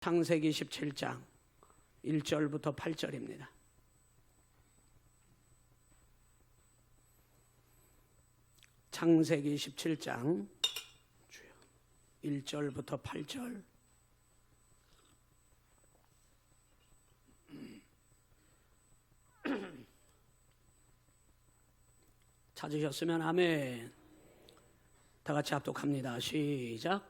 창세기 17장 1절부터 8절입니다. 창세기 17장 1절부터 8절 찾으셨으면 아멘. 다 같이 합독합니다. 시작.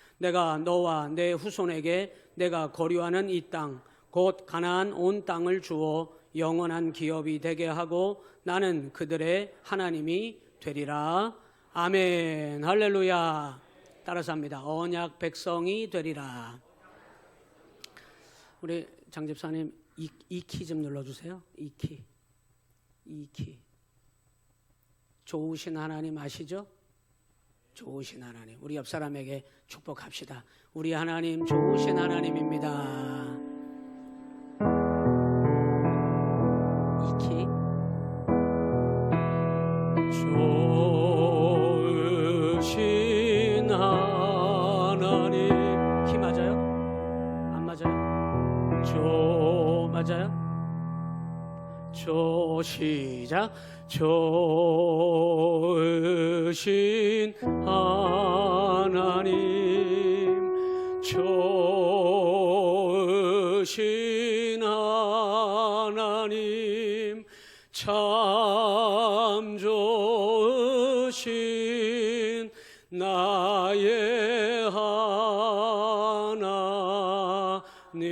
내가 너와 내 후손에게 내가 거류하는 이 땅, 곧 가나안 온 땅을 주어 영원한 기업이 되게 하고 나는 그들의 하나님이 되리라. 아멘. 할렐루야. 따라서 합니다. 언약 백성이 되리라. 우리 장 집사님 이키좀 눌러주세요. 이 키. 이 키. 좋으신 하나님 아시죠? 좋으신 하나님. 우리 옆 사람에게 축복합시다. 우리 하나님 좋으신 하나님입니다. 이 키. 좋으신 하나님. 키 맞아요? 안 맞아요? 조 맞아요? 조 시작 좋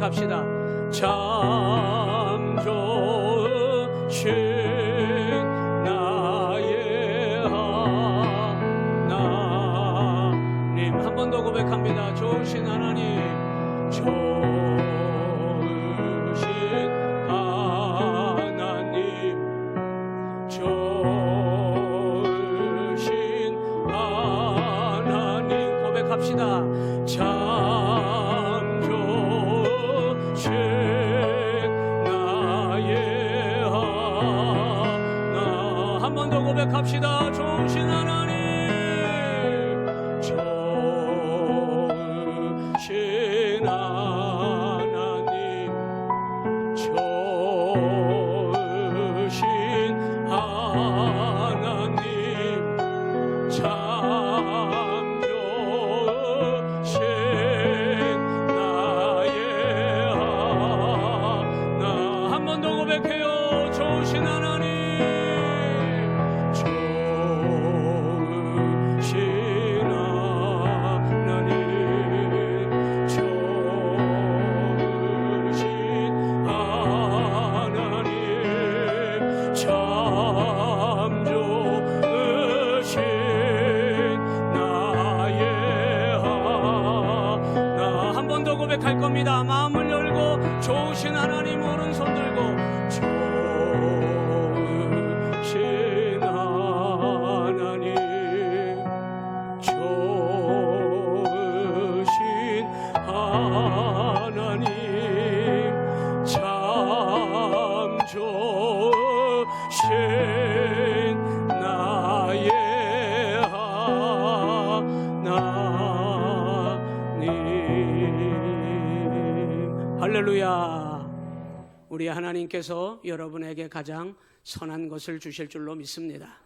고백합시다. 참번더 고백합니다. 좋으신 하나님, 하나님께서 여러분에게 가장 선한 것을 주실 줄로 믿습니다.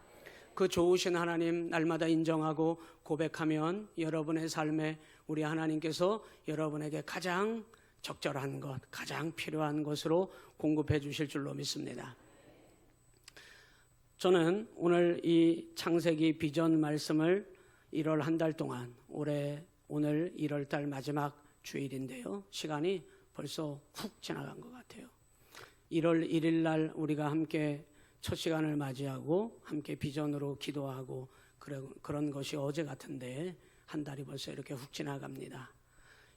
그 좋으신 하나님 날마다 인정하고 고백하면 여러분의 삶에 우리 하나님께서 여러분에게 가장 적절한 것, 가장 필요한 것으로 공급해 주실 줄로 믿습니다. 저는 오늘 이 창세기 비전 말씀을 1월 한 달 동안 올해 오늘 1월 달 마지막 주일인데요. 시간이 벌써 훅 지나간 것 같아요. 1월 1일 날 우리가 함께 첫 시간을 맞이하고 함께 비전으로 기도하고 그런, 것이 어제 같은데 한 달이 벌써 이렇게 훅 지나갑니다.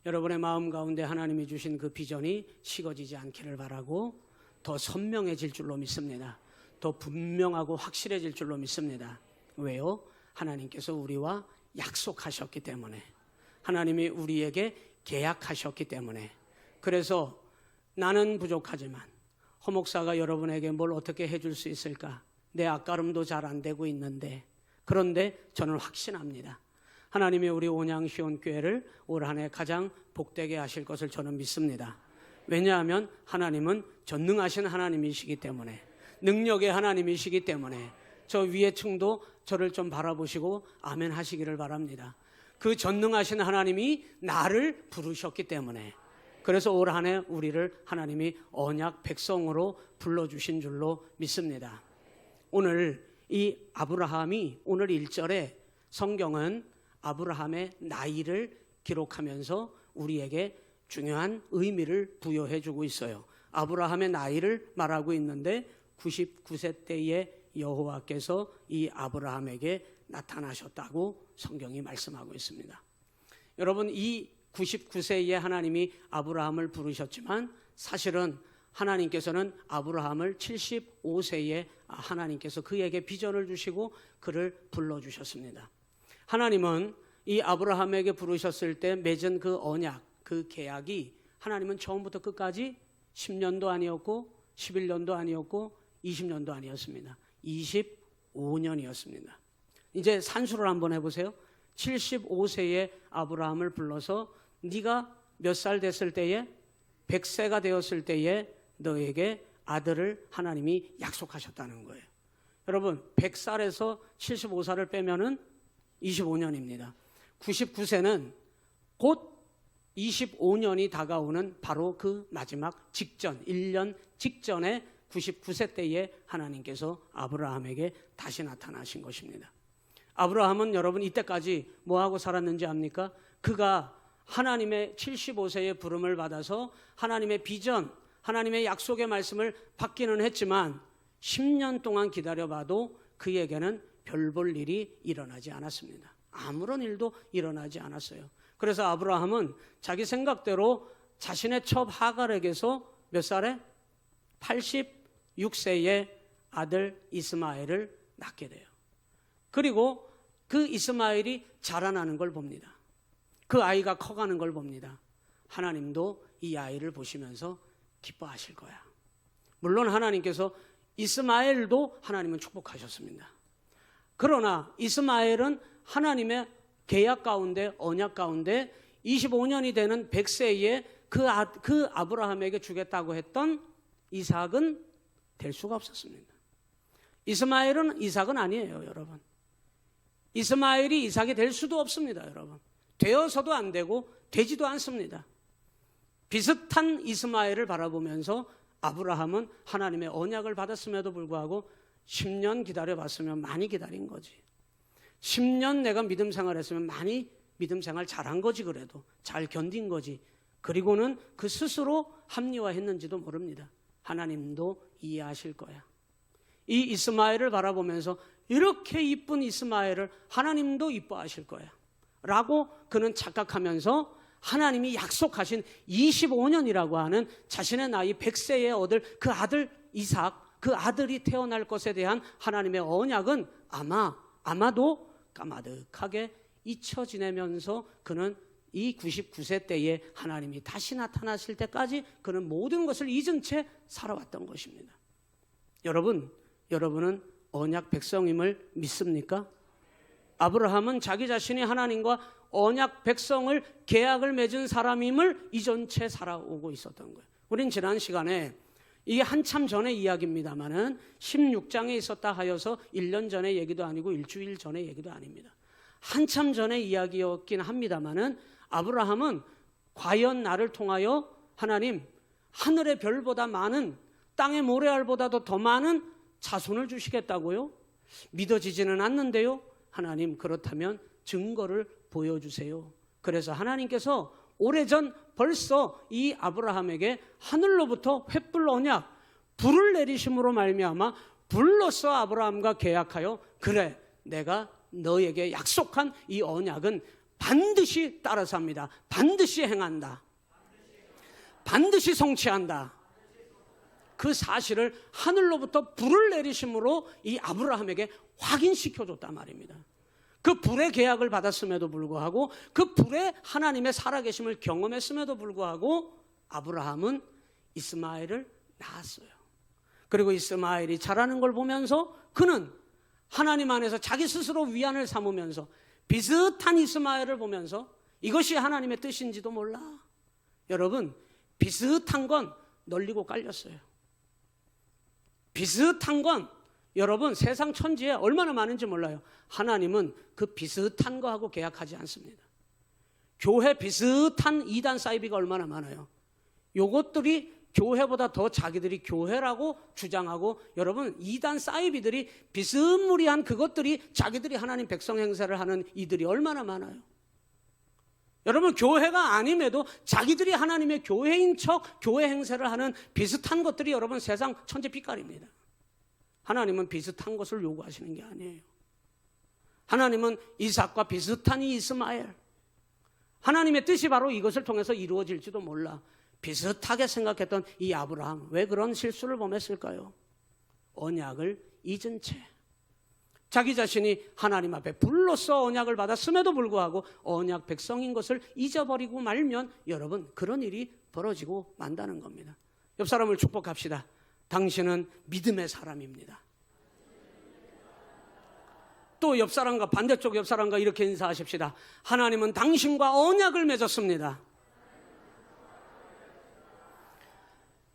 여러분의 마음 가운데 하나님이 주신 그 비전이 식어지지 않기를 바라고 더 선명해질 줄로 믿습니다. 더 분명하고 확실해질 줄로 믿습니다. 왜요? 하나님께서 우리와 약속하셨기 때문에 하나님이 우리에게 계약하셨기 때문에 그래서 나는 부족하지만 허목사가 여러분에게 뭘 어떻게 해줄 수 있을까? 내 앞가름도 잘 안 되고 있는데 그런데 저는 확신합니다. 하나님이 우리 온양 시온교회를 올 한 해 가장 복되게 하실 것을 저는 믿습니다. 왜냐하면 하나님은 전능하신 하나님이시기 때문에 능력의 하나님이시기 때문에 저 위의 층도 저를 좀 바라보시고 아멘 하시기를 바랍니다. 그 전능하신 하나님이 나를 부르셨기 때문에 그래서 올 한 해 우리를 하나님이 언약 백성으로 불러주신 줄로 믿습니다. 오늘 이 아브라함이 오늘 1절에 성경은 아브라함의 나이를 기록하면서 우리에게 중요한 의미를 부여해 주고 있어요. 아브라함의 나이를 말하고 있는데 99세 때에 여호와께서 이 아브라함에게 나타나셨다고 성경이 말씀하고 있습니다. 여러분 이 99세에 하나님이 아브라함을 부르셨지만 사실은 하나님께서는 아브라함을 75세에 하나님께서 그에게 비전을 주시고 그를 불러 주셨습니다. 하나님은 이 아브라함에게 부르셨을 때 맺은 그 언약, 그 계약이 하나님은 처음부터 끝까지 10년도 아니었고 11년도 아니었고 20년도 아니었습니다. 25년이었습니다. 이제 산수를 한번 해보세요. 75세의 아브라함을 불러서 네가 몇 살 됐을 때에 100세가 되었을 때에 너에게 아들을 하나님이 약속하셨다는 거예요. 여러분 100살에서 75살을 빼면은 25년입니다. 99세는 곧 25년이 다가오는 바로 그 마지막 직전 1년 직전에 99세 때에 하나님께서 아브라함에게 다시 나타나신 것입니다. 아브라함은 여러분 이때까지 뭐 하고 살았는지 압니까? 그가 하나님의 75세의 부름을 받아서 하나님의 비전, 하나님의 약속의 말씀을 받기는 했지만 10년 동안 기다려봐도 그에게는 별 볼 일이 일어나지 않았습니다. 아무런 일도 일어나지 않았어요. 그래서 아브라함은 자기 생각대로 자신의 첩 하갈에게서 몇 살에 86세의 아들 이스마엘을 낳게 돼요. 그리고 그 이스마엘이 자라나는 걸 봅니다. 그 아이가 커가는 걸 봅니다. 하나님도 이 아이를 보시면서 기뻐하실 거야. 물론 하나님께서 이스마엘도 하나님은 축복하셨습니다. 그러나 이스마엘은 하나님의 계약 가운데 언약 가운데 25년이 되는 100세에 그, 아, 그 아브라함에게 주겠다고 했던 이삭은 될 수가 없었습니다. 이스마엘은 이삭은 아니에요, 여러분. 이스마엘이 이삭이 될 수도 없습니다, 여러분. 되어서도 안 되고 되지도 않습니다. 비슷한 이스마엘을 바라보면서 아브라함은 하나님의 언약을 받았음에도 불구하고 10년 기다려봤으면 많이 기다린 거지. 10년 내가 믿음 생활했으면 많이 믿음 생활 잘한 거지 그래도 잘 견딘 거지. 그리고는 그 스스로 합리화했는지도 모릅니다. 하나님도 이해하실 거야. 이 이스마엘을 바라보면서 이렇게 이쁜 이스마엘을 하나님도 이뻐하실 거야. 라고 그는 착각하면서 하나님이 약속하신 25년이라고 하는 자신의 나이 100세에 얻을 그 아들 이삭, 그 아들이 태어날 것에 대한 하나님의 언약은 아마, 아마도 까마득하게 잊혀 지내면서 그는 이 99세 때에 하나님이 다시 나타나실 때까지 그는 모든 것을 잊은 채 살아왔던 것입니다. 여러분, 여러분은 언약 백성임을 믿습니까? 아브라함은 자기 자신이 하나님과 언약 백성을 계약을 맺은 사람임을 이전 채 살아오고 있었던 거예요. 우린 지난 시간에 이게 한참 전의 이야기입니다만은 16장에 있었다 하여서 1년 전의 얘기도 아니고 일주일 전의 얘기도 아닙니다. 한참 전의 이야기였긴 합니다만은 아브라함은 과연 나를 통하여 하나님 하늘의 별보다 많은 땅의 모래알보다도 더 많은 자손을 주시겠다고요? 믿어지지는 않는데요. 하나님 그렇다면 증거를 보여주세요. 그래서 하나님께서 오래전 벌써 이 아브라함에게 하늘로부터 횃불 언약 불을 내리심으로 말미암아 불로써 아브라함과 계약하여 그래 내가 너에게 약속한 이 언약은 반드시 따라서 합니다. 반드시 행한다. 반드시 성취한다. 그 사실을 하늘로부터 불을 내리심으로 이 아브라함에게 확인시켜 줬단 말입니다. 그 불의 계약을 받았음에도 불구하고 그 불의 하나님의 살아계심을 경험했음에도 불구하고 아브라함은 이스마엘을 낳았어요. 그리고 이스마엘이 자라는 걸 보면서 그는 하나님 안에서 자기 스스로 위안을 삼으면서 비슷한 이스마엘을 보면서 이것이 하나님의 뜻인지도 몰라. 여러분, 비슷한 건 널리고 깔렸어요. 비슷한 건 여러분 세상 천지에 얼마나 많은지 몰라요. 하나님은 그 비슷한 거하고 계약하지 않습니다. 교회 비슷한 이단 사이비가 얼마나 많아요. 요것들이 교회보다 더 자기들이 교회라고 주장하고 여러분 이단 사이비들이 비스무리한 그것들이 자기들이 하나님 백성 행세를 하는 이들이 얼마나 많아요. 여러분 교회가 아님에도 자기들이 하나님의 교회인 척 교회 행세를 하는 비슷한 것들이 여러분 세상 천지 빛깔입니다. 하나님은 비슷한 것을 요구하시는 게 아니에요. 하나님은 이삭과 비슷한 이 이스마엘. 하나님의 뜻이 바로 이것을 통해서 이루어질지도 몰라. 비슷하게 생각했던 이 아브라함. 왜 그런 실수를 범했을까요? 언약을 잊은 채. 자기 자신이 하나님 앞에 불로써 언약을 받았음에도 불구하고 언약 백성인 것을 잊어버리고 말면 여러분 그런 일이 벌어지고 만다는 겁니다. 옆 사람을 축복합시다. 당신은 믿음의 사람입니다. 또 옆 사람과 반대쪽 옆 사람과 이렇게 인사하십시다. 하나님은 당신과 언약을 맺었습니다.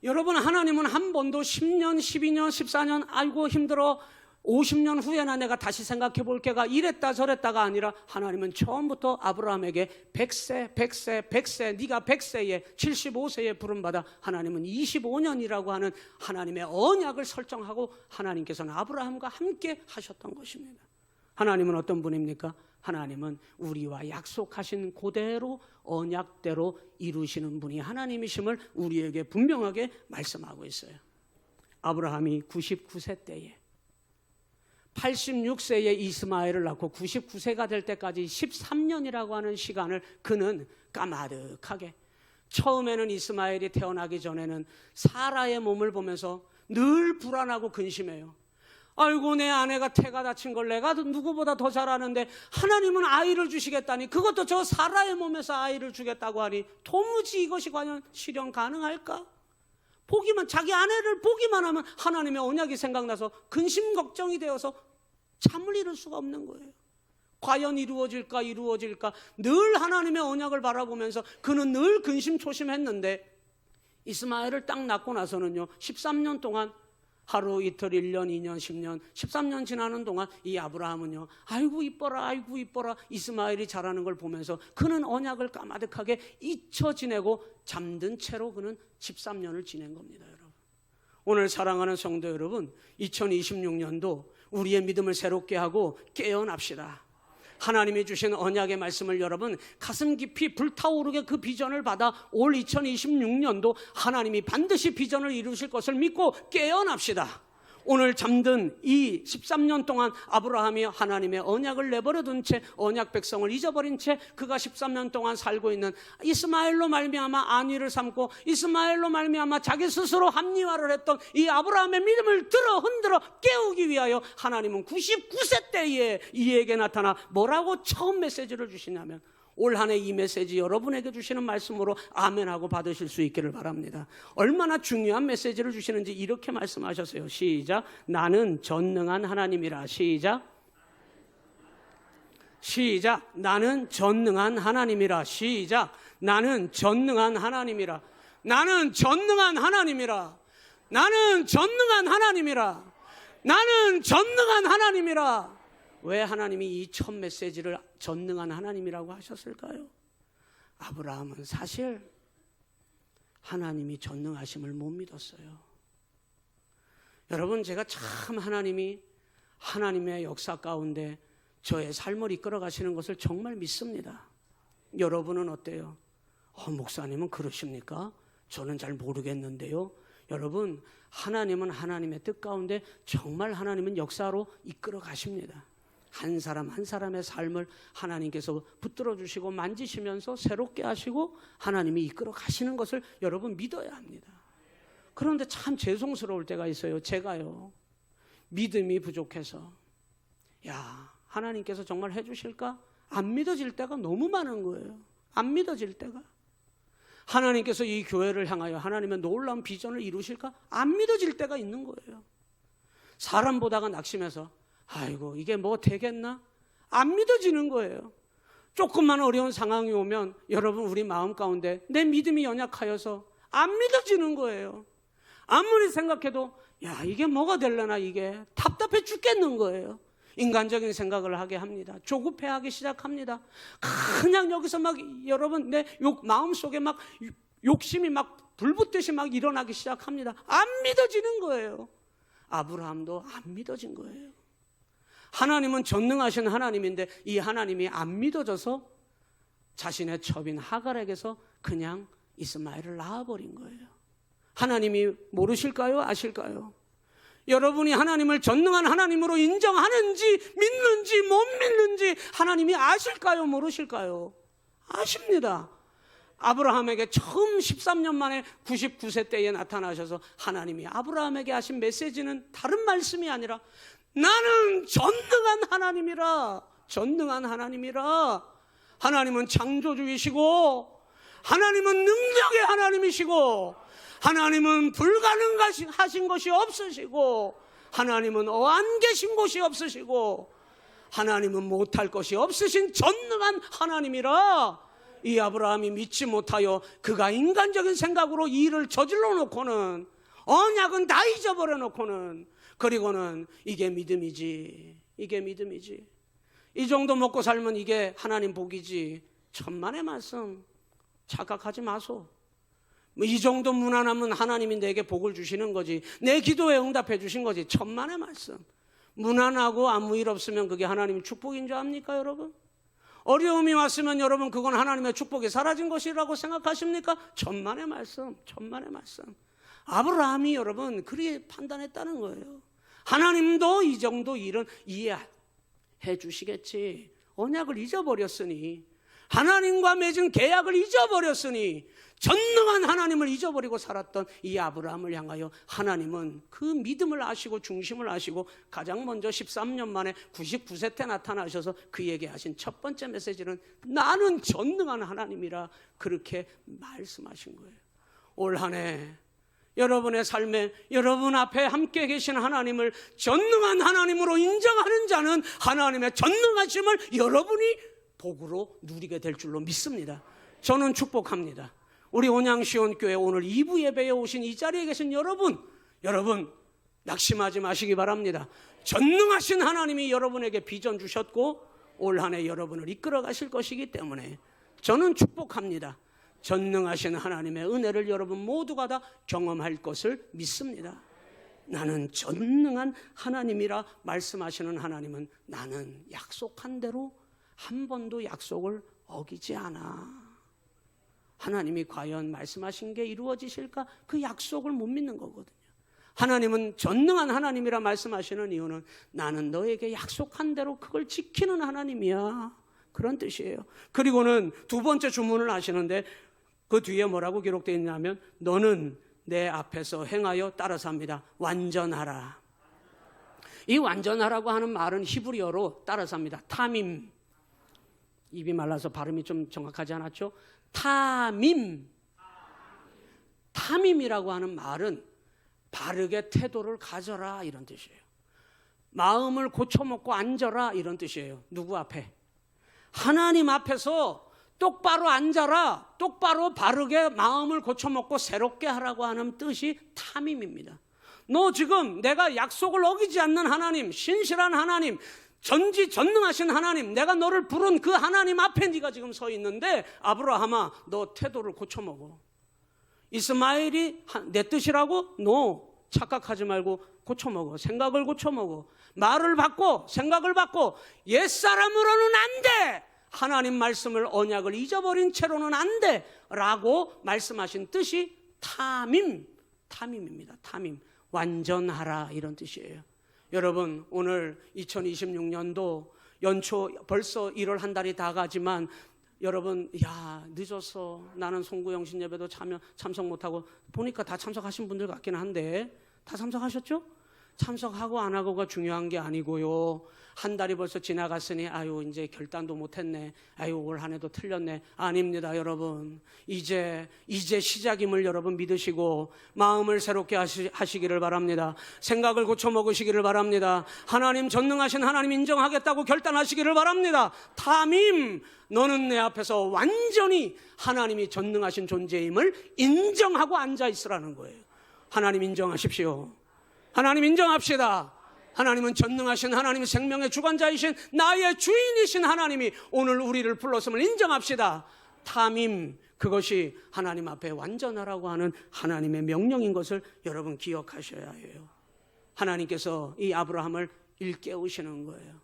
여러분 하나님은 한 번도 10년, 12년, 14년 아이고 힘들어 50년 후에나 내가 다시 생각해 볼 게가 이랬다 저랬다가 아니라 하나님은 처음부터 아브라함에게 100세, 100세, 100세, 네가 100세에 75세에 부름받아 하나님은 25년이라고 하는 하나님의 언약을 설정하고 하나님께서는 아브라함과 함께 하셨던 것입니다. 하나님은 어떤 분입니까? 하나님은 우리와 약속하신 그대로 언약대로 이루시는 분이 하나님이심을 우리에게 분명하게 말씀하고 있어요. 아브라함이 99세 때에 86세에 이스마엘을 낳고 99세가 될 때까지 13년이라고 하는 시간을 그는 까마득하게 처음에는 이스마엘이 태어나기 전에는 사라의 몸을 보면서 늘 불안하고 근심해요. 아이고 내 아내가 태가 다친 걸 내가 누구보다 더 잘하는데 하나님은 아이를 주시겠다니 그것도 저 사라의 몸에서 아이를 주겠다고 하니 도무지 이것이 과연 실현 가능할까? 보기만 자기 아내를 보기만 하면 하나님의 언약이 생각나서 근심 걱정이 되어서 잠을 이룰 수가 없는 거예요. 과연 이루어질까 이루어질까 늘 하나님의 언약을 바라보면서 그는 늘 근심초심했는데 이스마엘을 딱 낳고 나서는요 13년 동안 하루 이틀 1년 2년 10년 13년 지나는 동안 이 아브라함은요 아이고 이뻐라 아이고 이뻐라 이스마엘이 자라는 걸 보면서 그는 언약을 까마득하게 잊혀 지내고 잠든 채로 그는 13년을 지낸 겁니다 여러분. 오늘 사랑하는 성도 여러분 2026년도 우리의 믿음을 새롭게 하고 깨어납시다 하나님이 주신 언약의 말씀을 여러분 가슴 깊이 불타오르게 그 비전을 받아 올 2026년도 하나님이 반드시 비전을 이루실 것을 믿고 깨어납시다. 오늘 잠든 이 13년 동안 아브라함이 하나님의 언약을 내버려 둔 채 언약 백성을 잊어버린 채 그가 13년 동안 살고 있는 이스마엘로 말미암아 안위를 삼고 이스마엘로 말미암아 자기 스스로 합리화를 했던 이 아브라함의 믿음을 들어 흔들어 깨우기 위하여 하나님은 99세 때에 이에게 나타나 뭐라고 처음 메시지를 주시냐면 올 한 해 이 메시지 여러분에게 주시는 말씀으로 아멘하고 받으실 수 있기를 바랍니다. 얼마나 중요한 메시지를 주시는지 이렇게 말씀하셨어요. 시작. 나는 전능한 하나님이라. 시작. 시작. 나는 전능한 하나님이라. 시작. 나는 전능한 하나님이라. 나는 전능한 하나님이라. 나는 전능한 하나님이라. 나는 전능한 하나님이라. 왜 하나님이 이 첫 메시지를 전능한 하나님이라고 하셨을까요? 아브라함은 사실 하나님이 전능하심을 못 믿었어요. 여러분, 제가 참 하나님이 하나님의 역사 가운데 저의 삶을 이끌어 가시는 것을 정말 믿습니다. 여러분은 어때요? 어, 목사님은 그러십니까? 저는 잘 모르겠는데요. 여러분, 하나님은 하나님의 뜻 가운데 정말 하나님은 역사로 이끌어 가십니다. 한 사람 한 사람의 삶을 하나님께서 붙들어 주시고 만지시면서 새롭게 하시고 하나님이 이끌어 가시는 것을 여러분 믿어야 합니다. 그런데 참 죄송스러울 때가 있어요. 제가요. 믿음이 부족해서 야, 하나님께서 정말 해 주실까? 안 믿어질 때가 너무 많은 거예요. 안 믿어질 때가. 하나님께서 이 교회를 향하여 하나님의 놀라운 비전을 이루실까? 안 믿어질 때가 있는 거예요. 사람 보다가 낙심해서 아이고 이게 뭐 되겠나? 안 믿어지는 거예요. 조금만 어려운 상황이 오면 여러분 우리 마음 가운데 내 믿음이 연약하여서 안 믿어지는 거예요. 아무리 생각해도 야 이게 뭐가 될려나 이게 답답해 죽겠는 거예요. 인간적인 생각을 하게 합니다. 조급해 하기 시작합니다. 그냥 여기서 막 여러분 내 욕, 마음속에 막 욕심이 막 불붙듯이 막 일어나기 시작합니다. 안 믿어지는 거예요. 아브라함도 안 믿어진 거예요. 하나님은 전능하신 하나님인데 이 하나님이 안 믿어져서 자신의 첩인 하갈에게서 그냥 이스마엘을 낳아버린 거예요. 하나님이 모르실까요? 아실까요? 여러분이 하나님을 전능한 하나님으로 인정하는지 믿는지 못 믿는지 하나님이 아실까요? 모르실까요? 아십니다. 아브라함에게 처음 13년 만에 99세 때에 나타나셔서 하나님이 아브라함에게 하신 메시지는 다른 말씀이 아니라 나는 전능한 하나님이라 전능한 하나님이라. 하나님은 창조주이시고 하나님은 능력의 하나님이시고 하나님은 불가능하신 것이 없으시고 하나님은 어안 계신 곳이 없으시고 하나님은 못할 것이 없으신 전능한 하나님이라. 이 아브라함이 믿지 못하여 그가 인간적인 생각으로 이 일을 저질러 놓고는 언약은 다 잊어버려 놓고는 그리고는 이게 믿음이지 이게 믿음이지 이 정도 먹고 살면 이게 하나님 복이지 천만의 말씀 착각하지 마소 뭐 이 정도 무난하면 하나님이 내게 복을 주시는 거지. 내 기도에 응답해 주신 거지. 천만의 말씀. 무난하고 아무 일 없으면 그게 하나님의 축복인 줄 압니까, 여러분? 어려움이 왔으면 여러분 그건 하나님의 축복이 사라진 것이라고 생각하십니까? 천만의 말씀, 천만의 말씀. 아브라함이 여러분 그리 판단했다는 거예요. 하나님도 이 정도 일은 이해해 주시겠지. 언약을 잊어버렸으니 하나님과 맺은 계약을 잊어버렸으니 전능한 하나님을 잊어버리고 살았던 이 아브라함을 향하여 하나님은 그 믿음을 아시고 중심을 아시고 가장 먼저 13년 만에 99세 때 나타나셔서 그에게 하신 첫 번째 메시지는 나는 전능한 하나님이라 그렇게 말씀하신 거예요. 올 한해 여러분의 삶에 여러분 앞에 함께 계신 하나님을 전능한 하나님으로 인정하는 자는 하나님의 전능하심을 여러분이 복으로 누리게 될 줄로 믿습니다. 저는 축복합니다. 우리 온양시온교회 오늘 2부 예배에 오신 이 자리에 계신 여러분, 여러분 낙심하지 마시기 바랍니다. 전능하신 하나님이 여러분에게 비전 주셨고 올 한해 여러분을 이끌어 가실 것이기 때문에 저는 축복합니다. 전능하신 하나님의 은혜를 여러분 모두가 다 경험할 것을 믿습니다. 나는 전능한 하나님이라 말씀하시는 하나님은 나는 약속한 대로 한 번도 약속을 어기지 않아. 하나님이 과연 말씀하신 게 이루어지실까? 그 약속을 못 믿는 거거든요. 하나님은 전능한 하나님이라 말씀하시는 이유는 나는 너에게 약속한 대로 그걸 지키는 하나님이야. 그런 뜻이에요. 그리고는 두 번째 주문을 하시는데 그 뒤에 뭐라고 기록되어 있냐면 너는 내 앞에서 행하여 따라서 합니다. 완전하라. 이 완전하라고 하는 말은 히브리어로 따라서 합니다. 타밈. 입이 말라서 발음이 좀 정확하지 않았죠? 타밈. 타밈이라고 하는 말은 바르게 태도를 가져라 이런 뜻이에요. 마음을 고쳐먹고 앉아라 이런 뜻이에요. 누구 앞에? 하나님 앞에서 똑바로 앉아라. 똑바로 바르게 마음을 고쳐먹고 새롭게 하라고 하는 뜻이 탐임입니다. 너 지금 내가 약속을 어기지 않는 하나님, 신실한 하나님, 전지 전능하신 하나님, 내가 너를 부른 그 하나님 앞에 네가 지금 서 있는데 아브라함아, 너 태도를 고쳐먹어. 이스마엘이 내 뜻이라고? 노. 착각하지 말고 고쳐먹어. 생각을 고쳐먹어. 말을 바꿔. 생각을 바꿔. 옛사람으로는 안 돼. 하나님 말씀을 언약을 잊어버린 채로는 안 돼. 라고 말씀하신 뜻이 탐임. 탐임입니다. 탐임. 완전하라. 이런 뜻이에요. 여러분, 오늘 2026년도 연초 벌써 1월 한 달이 다 가지만 여러분, 야, 늦었어. 나는 송구영 신 예배도 참여, 참석 못하고, 보니까 다 참석하신 분들 같긴 한데, 다 참석하셨죠? 참석하고 안 하고가 중요한 게 아니고요. 한 달이 벌써 지나갔으니, 아유, 이제 결단도 못했네. 아유, 올 한 해도 틀렸네. 아닙니다, 여러분. 이제, 이제 시작임을 여러분 믿으시고, 마음을 새롭게 하시, 하시기를 바랍니다. 생각을 고쳐 먹으시기를 바랍니다. 하나님 전능하신 하나님 인정하겠다고 결단하시기를 바랍니다. 탐임, 너는 내 앞에서 완전히 하나님이 전능하신 존재임을 인정하고 앉아 있으라는 거예요. 하나님 인정하십시오. 하나님 인정합시다. 하나님은 전능하신 하나님 생명의 주관자이신 나의 주인이신 하나님이 오늘 우리를 불렀음을 인정합시다. 탐임 그것이 하나님 앞에 완전하라고 하는 하나님의 명령인 것을 여러분 기억하셔야 해요. 하나님께서 이 아브라함을 일깨우시는 거예요.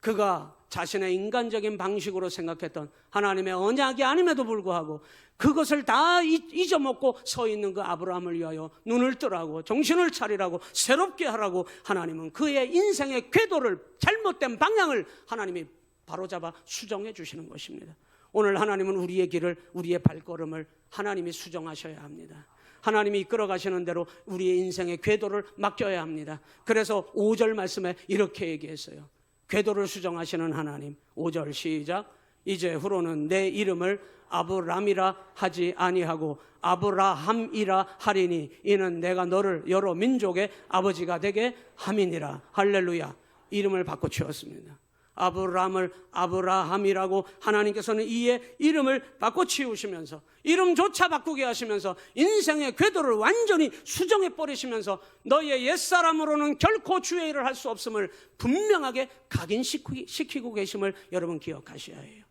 그가 자신의 인간적인 방식으로 생각했던 하나님의 언약이 아님에도 불구하고 그것을 다 잊어먹고 서 있는 그 아브라함을 위하여 눈을 뜨라고 정신을 차리라고 새롭게 하라고 하나님은 그의 인생의 궤도를 잘못된 방향을 하나님이 바로잡아 수정해 주시는 것입니다. 오늘 하나님은 우리의 길을 우리의 발걸음을 하나님이 수정하셔야 합니다. 하나님이 이끌어 가시는 대로 우리의 인생의 궤도를 맡겨야 합니다. 그래서 5절 말씀에 이렇게 얘기했어요. 궤도를 수정하시는 하나님. 5절 시작. 이제 후로는 내 이름을 아브람이라 하지 아니하고 아브라함이라 하리니 이는 내가 너를 여러 민족의 아버지가 되게 함이니라. 할렐루야. 이름을 바꿔 치웠습니다. 아브람을 아브라함이라고 하나님께서는 이의 이름을 바꿔 치우시면서 이름조차 바꾸게 하시면서 인생의 궤도를 완전히 수정해 버리시면서 너의 옛사람으로는 결코 주의 일을 할 수 없음을 분명하게 각인시키고 계심을 여러분 기억하셔야 해요.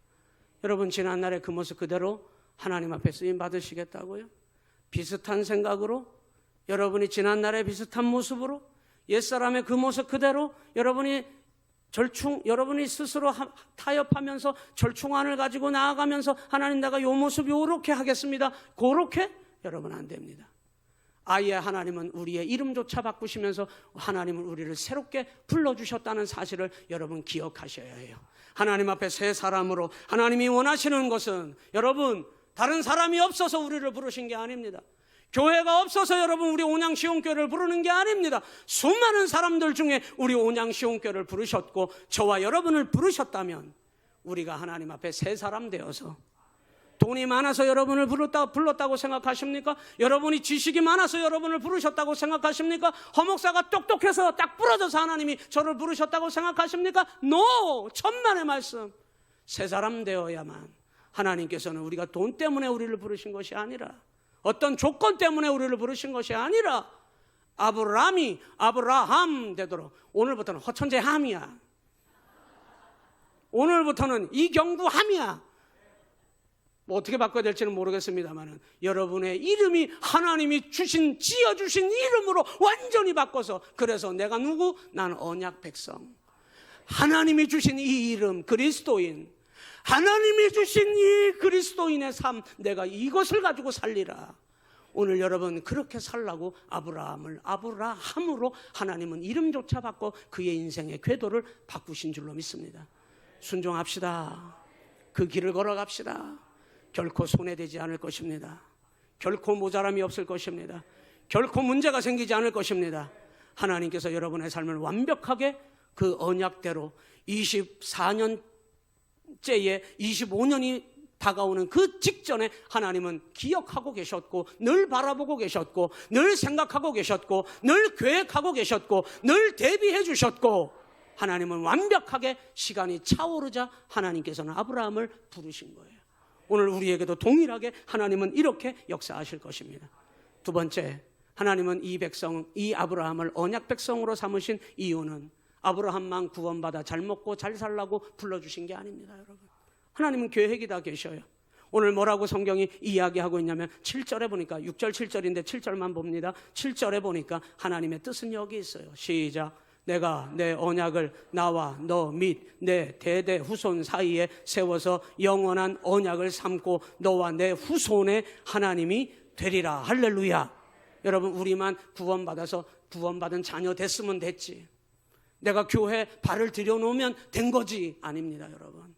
여러분 지난날의 그 모습 그대로 하나님 앞에 쓰임 받으시겠다고요? 비슷한 생각으로 여러분이 지난날의 비슷한 모습으로 옛사람의 그 모습 그대로 여러분이 절충 여러분이 스스로 타협하면서 절충안을 가지고 나아가면서 하나님 내가 요 모습 요렇게 하겠습니다. 그렇게 여러분 안 됩니다. 아예 하나님은 우리의 이름조차 바꾸시면서 하나님은 우리를 새롭게 불러주셨다는 사실을 여러분 기억하셔야 해요. 하나님 앞에 새 사람으로 하나님이 원하시는 것은 여러분 다른 사람이 없어서 우리를 부르신 게 아닙니다. 교회가 없어서 여러분 우리 온양시온교를 부르는 게 아닙니다. 수많은 사람들 중에 우리 온양시온교를 부르셨고 저와 여러분을 부르셨다면 우리가 하나님 앞에 새 사람 되어서 돈이 많아서 여러분을 불렀다, 불렀다고 생각하십니까? 여러분이 지식이 많아서 여러분을 부르셨다고 생각하십니까? 허목사가 똑똑해서 딱 부러져서 하나님이 저를 부르셨다고 생각하십니까? 노! 천만의 말씀. 새 사람 되어야만 하나님께서는 우리가 돈 때문에 우리를 부르신 것이 아니라 어떤 조건 때문에 우리를 부르신 것이 아니라 아브라함이 아브라함 되도록 오늘부터는 허천재 함이야. 오늘부터는 이경구 함이야. 뭐 어떻게 바꿔야 될지는 모르겠습니다만 여러분의 이름이 하나님이 주신 지어 주신 이름으로 완전히 바꿔서 그래서 내가 누구? 난 언약 백성. 하나님이 주신 이 이름 그리스도인 하나님이 주신 이 그리스도인의 삶 내가 이것을 가지고 살리라. 오늘 여러분 그렇게 살라고 아브라함을 아브라함으로 하나님은 이름조차 바꿔 그의 인생의 궤도를 바꾸신 줄로 믿습니다. 순종합시다. 그 길을 걸어갑시다. 결코 손해되지 않을 것입니다. 결코 모자람이 없을 것입니다. 결코 문제가 생기지 않을 것입니다. 하나님께서 여러분의 삶을 완벽하게 그 언약대로 24년 째에 25년이 다가오는 그 직전에 하나님은 기억하고 계셨고 늘 바라보고 계셨고 늘 생각하고 계셨고 늘 계획하고 계셨고 늘 대비해 주셨고 하나님은 완벽하게 시간이 차오르자 하나님께서는 아브라함을 부르신 거예요. 오늘 우리에게도 동일하게 하나님은 이렇게 역사하실 것입니다. 두 번째, 하나님은 이 백성, 이 아브라함을 언약 백성으로 삼으신 이유는 아브라함만 구원받아 잘 먹고 잘 살라고 불러주신 게 아닙니다, 여러분. 하나님은 계획이 다 계셔요. 오늘 뭐라고 성경이 이야기하고 있냐면 7절에 보니까 6절 7절인데 7절만 봅니다. 7절에 보니까 하나님의 뜻은 여기 있어요. 시작. 내가 내 언약을 나와 너 및 내 대대 후손 사이에 세워서 영원한 언약을 삼고 너와 내 후손의 하나님이 되리라. 할렐루야. 여러분 우리만 구원받아서 구원받은 자녀 됐으면 됐지. 내가 교회 발을 들여놓으면 된 거지. 아닙니다, 여러분.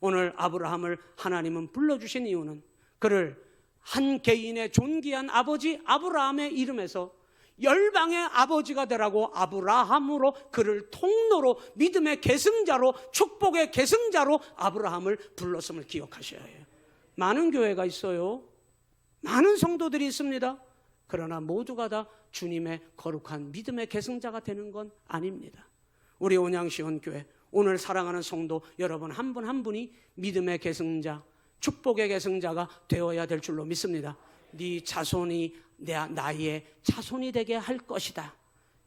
오늘 아브라함을 하나님은 불러주신 이유는 그를 한 개인의 존귀한 아버지 아브라함의 이름에서 열방의 아버지가 되라고 아브라함으로 그를 통로로 믿음의 계승자로 축복의 계승자로 아브라함을 불렀음을 기억하셔야 해요. 많은 교회가 있어요. 많은 성도들이 있습니다. 그러나 모두가 다 주님의 거룩한 믿음의 계승자가 되는 건 아닙니다. 우리 온양시원 교회 오늘 사랑하는 성도 여러분 한분한 분이 믿음의 계승자, 축복의 계승자가 되어야 될 줄로 믿습니다. 네 자손이 내 나의 자손이 되게 할 것이다.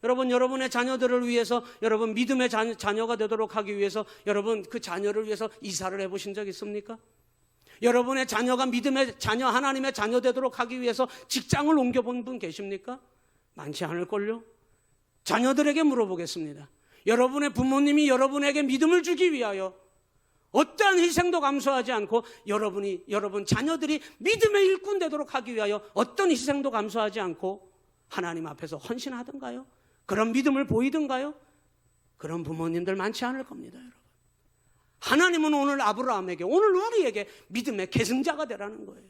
여러분 여러분의 자녀들을 위해서 여러분 믿음의 자녀, 자녀가 되도록 하기 위해서 여러분 그 자녀를 위해서 이사를 해 보신 적 있습니까? 여러분의 자녀가 믿음의 자녀 하나님의 자녀 되도록 하기 위해서 직장을 옮겨 본 분 계십니까? 많지 않을걸요. 자녀들에게 물어보겠습니다. 여러분의 부모님이 여러분에게 믿음을 주기 위하여 어떠한 희생도 감수하지 않고 여러분이 여러분 자녀들이 믿음의 일꾼 되도록 하기 위하여 어떤 희생도 감수하지 않고 하나님 앞에서 헌신하던가요? 그런 믿음을 보이던가요? 그런 부모님들 많지 않을 겁니다, 여러분. 하나님은 오늘 아브라함에게 오늘 우리에게 믿음의 계승자가 되라는 거예요.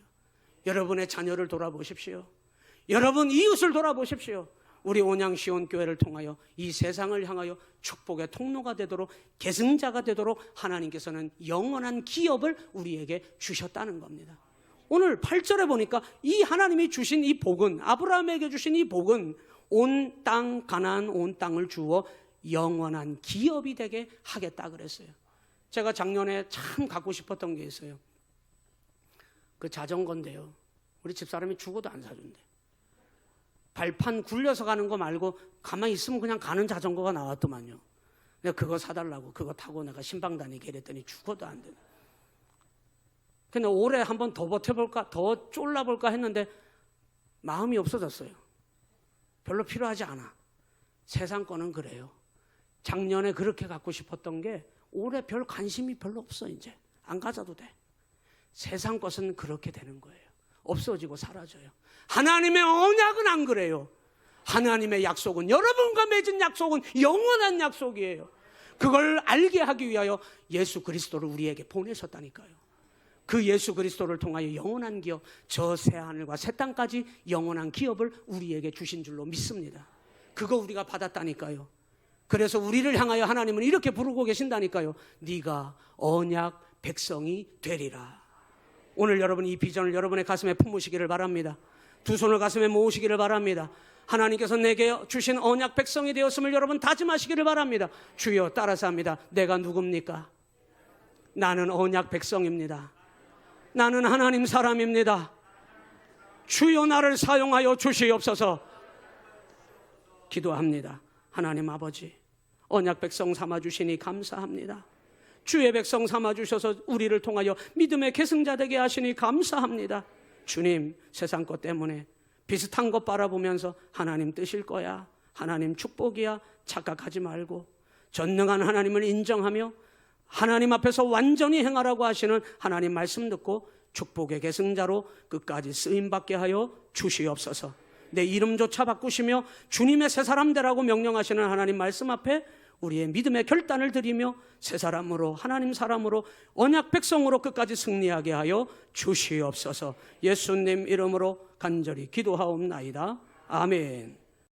여러분의 자녀를 돌아보십시오. 여러분 이웃을 돌아보십시오. 우리 온양 시온 교회를 통하여 이 세상을 향하여 축복의 통로가 되도록 계승자가 되도록 하나님께서는 영원한 기업을 우리에게 주셨다는 겁니다. 오늘 8절에 보니까 이 하나님이 주신 이 복은 아브라함에게 주신 이 복은 온 땅 가나안 온 땅을 주어 영원한 기업이 되게 하겠다 그랬어요. 제가 작년에 참 갖고 싶었던 게 있어요. 그 자전거인데요. 우리 집사람이 죽어도 안 사준대. 발판 굴려서 가는 거 말고 가만히 있으면 그냥 가는 자전거가 나왔더만요. 내가 그거 사달라고 그거 타고 내가 신방 다니게 이랬더니 죽어도 안 되네. 근데 올해 한 번 더 버텨볼까 더 쫄라볼까 했는데 마음이 없어졌어요. 별로 필요하지 않아. 세상 거는 그래요. 작년에 그렇게 갖고 싶었던 게 올해 별 관심이 별로 없어 이제 안 가져도 돼. 세상 것은 그렇게 되는 거예요. 없어지고 사라져요. 하나님의 언약은 안 그래요. 하나님의 약속은 여러분과 맺은 약속은 영원한 약속이에요. 그걸 알게 하기 위하여 예수 그리스도를 우리에게 보내셨다니까요. 그 예수 그리스도를 통하여 영원한 기업, 저 새 하늘과 새 땅까지 영원한 기업을 우리에게 주신 줄로 믿습니다. 그거 우리가 받았다니까요. 그래서 우리를 향하여 하나님은 이렇게 부르고 계신다니까요. 네가 언약 백성이 되리라. 오늘 여러분 이 비전을 여러분의 가슴에 품으시기를 바랍니다. 두 손을 가슴에 모으시기를 바랍니다. 하나님께서 내게 주신 언약 백성이 되었음을 여러분 다짐하시기를 바랍니다. 주여 따라서 합니다. 내가 누굽니까? 나는 언약 백성입니다. 나는 하나님 사람입니다. 주여 나를 사용하여 주시옵소서. 기도합니다. 하나님 아버지, 언약 백성 삼아 주시니 감사합니다. 주의 백성 삼아 주셔서 우리를 통하여 믿음의 계승자 되게 하시니 감사합니다. 주님, 세상 것 때문에 비슷한 것 바라보면서 하나님 뜻일 거야. 하나님 축복이야. 착각하지 말고 전능한 하나님을 인정하며 하나님 앞에서 완전히 행하라고 하시는 하나님 말씀 듣고 축복의 계승자로 끝까지 쓰임 받게 하여 주시옵소서. 내 이름조차 바꾸시며 주님의 새 사람 되라고 명령하시는 하나님 말씀 앞에 우리의 믿음의 결단을 드리며 새 사람으로 하나님 사람으로 언약 백성으로 끝까지 승리하게 하여 주시옵소서. 예수님 이름으로 간절히 기도하옵나이다. 아멘.